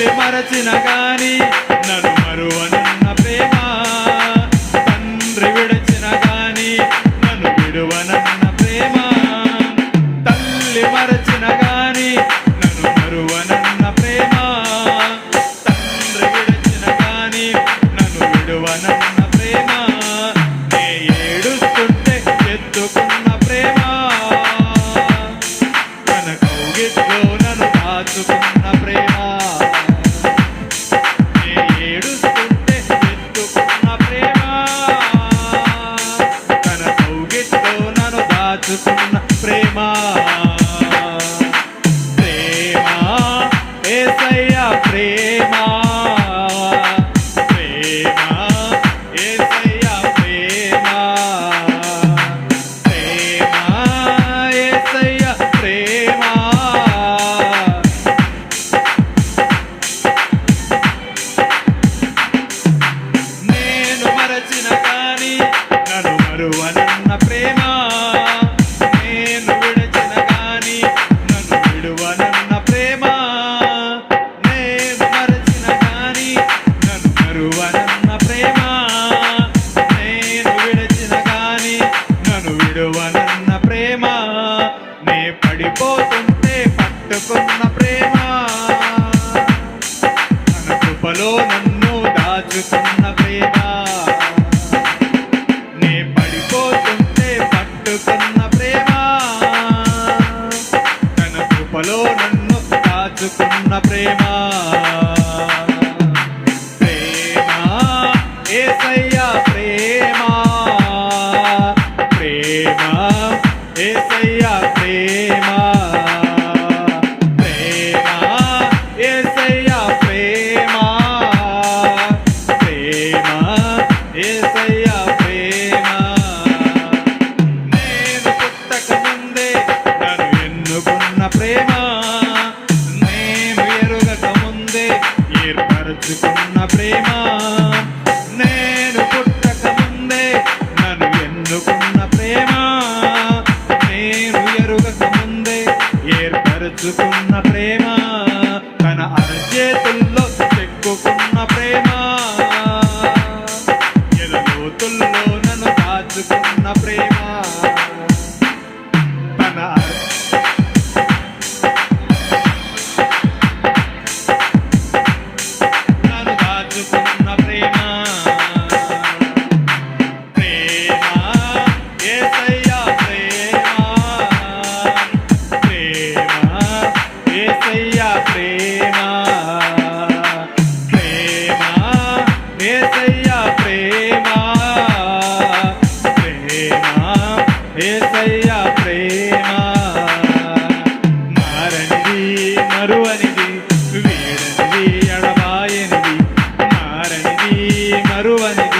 తల్లి మరచిన గాని నన్ను మరువనున్న ప్రేమ. తండ్రి విడచిన గాని నన్ను విడువనన్న ప్రేమ. తల్లి మరచిన గాని నన్ను మరువనన్న ప్రేమ. తండ్రి విడచిన గాని నన్ను విడువనన్న ప్రేమ. నే ఏడుస్తుంటే ఎత్తుకున్న ప్రేమ. తన కౌగిట్లో నన్ను దాచుకున్న ప్రేమ. నన్ను ప్రేమ. ప్రేమ ఏసయ్య ప్రేమ. ప్రేమ ఏసయ్య ప్రేమ. ప్రేమ ఏసయ్య ప్రేమ. నేను మరచిన కానీ నన్ను మరువనన్న ప్రేమ. ప్రేమ ఏసయ్య ప్రేమ. ప్రేమ ఏసయ్య ప్రేమ. ప్రేమ ఏసయ్య ప్రేమ. నేను పుట్టక ముందే నన్ను ఎన్నుకున్న ప్రేమ. నేను ఎరుగక ముందే ఏర్పరచుకున్న ప్రేమ. నేను పుట్టక ముందే నన్ను ఎన్నుకున్న ఏర్పరచుకున్న ప్రేమ యేసయ్య ప్రేమ. మారనిది మరువనిది వీడనిది ఎడబాయనిది. మారనిది మరువనిది